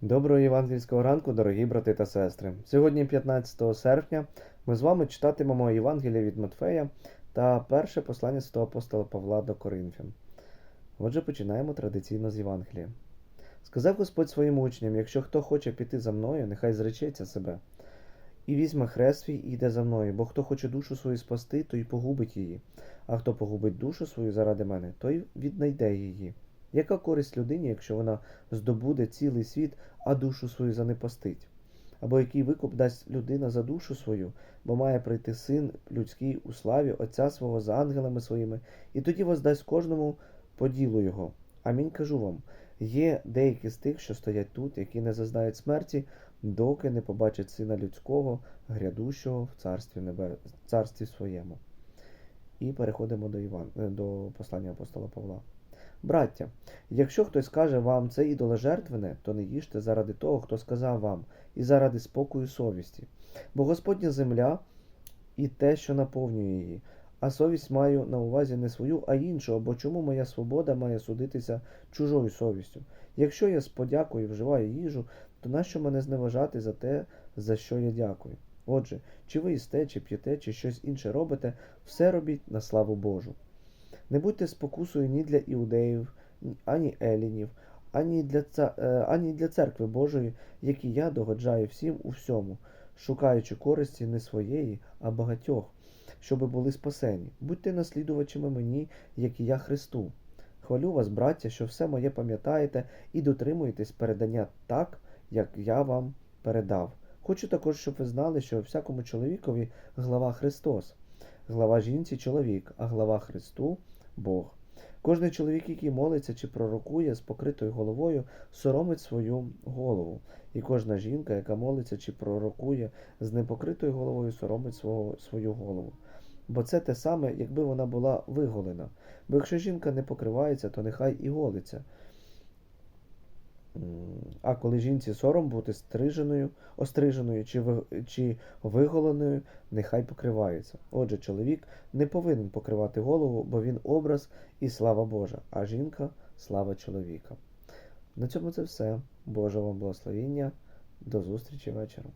Доброго євангельського ранку, дорогі брати та сестри. Сьогодні, 15 серпня, ми з вами читатимемо Євангелія від Матфея та перше послання святого апостола Павла до Коринфян. Отже, починаємо традиційно з Євангелія. Сказав Господь своїм учням: якщо хто хоче піти за мною, нехай зречеться себе. І візьме хрест свій і йде за мною, бо хто хоче душу свою спасти, то й погубить її, а хто погубить душу свою заради мене, той віднайде її. Яка користь людині, якщо вона здобуде цілий світ, а душу свою занепастить? Або який викуп дасть людина за душу свою, бо має прийти син людський у славі Отця свого за ангелами своїми, і тоді воздасть кожному по ділу його. Амінь кажу вам: є деякі з тих, що стоять тут, які не зазнають смерті, доки не побачать сина людського, грядущого в царстві небе... царстві своєму. І переходимо до Іван... до послання апостола Павла. Браття, якщо хтось каже вам це ідоложертвене, то не їжте заради того, хто сказав вам, і заради спокою совісті. Бо Господня земля і те, що наповнює її, а совість маю на увазі не свою, а іншу, бо чому моя свобода має судитися чужою совістю? Якщо я з подякою вживаю їжу, то нащо мене зневажати за те, за що я дякую? Отже, чи ви їсте, чи п'єте, чи щось інше робите, все робіть на славу Божу. Не будьте спокусою ні для іудеїв, ані елінів, ані для, ца... е, ані для церкви Божої, якій я догоджаю всім у всьому, шукаючи користі не своєї, а багатьох, щоби були спасені. Будьте наслідувачами мені, як і я Христу. Хвалю вас, браття, що все моє пам'ятаєте і дотримуєтесь передання так, як я вам передав. Хочу також, щоб ви знали, що всякому чоловікові глава Христос, глава жінці чоловік, а глава Христу Бог. Кожний чоловік, який молиться чи пророкує з покритою головою, соромить свою голову. І кожна жінка, яка молиться чи пророкує з непокритою головою, соромить свого, свою голову. Бо це те саме, якби вона була виголена. Бо якщо жінка не покривається, то нехай і голиться. А коли жінці сором бути стриженою, остриженою чи, чи виголеною, нехай покривається. Отже, чоловік не повинен покривати голову, бо він образ і слава Божа, а жінка слава чоловіка. На цьому це все. Божого вам благословіння. До зустрічі вечором.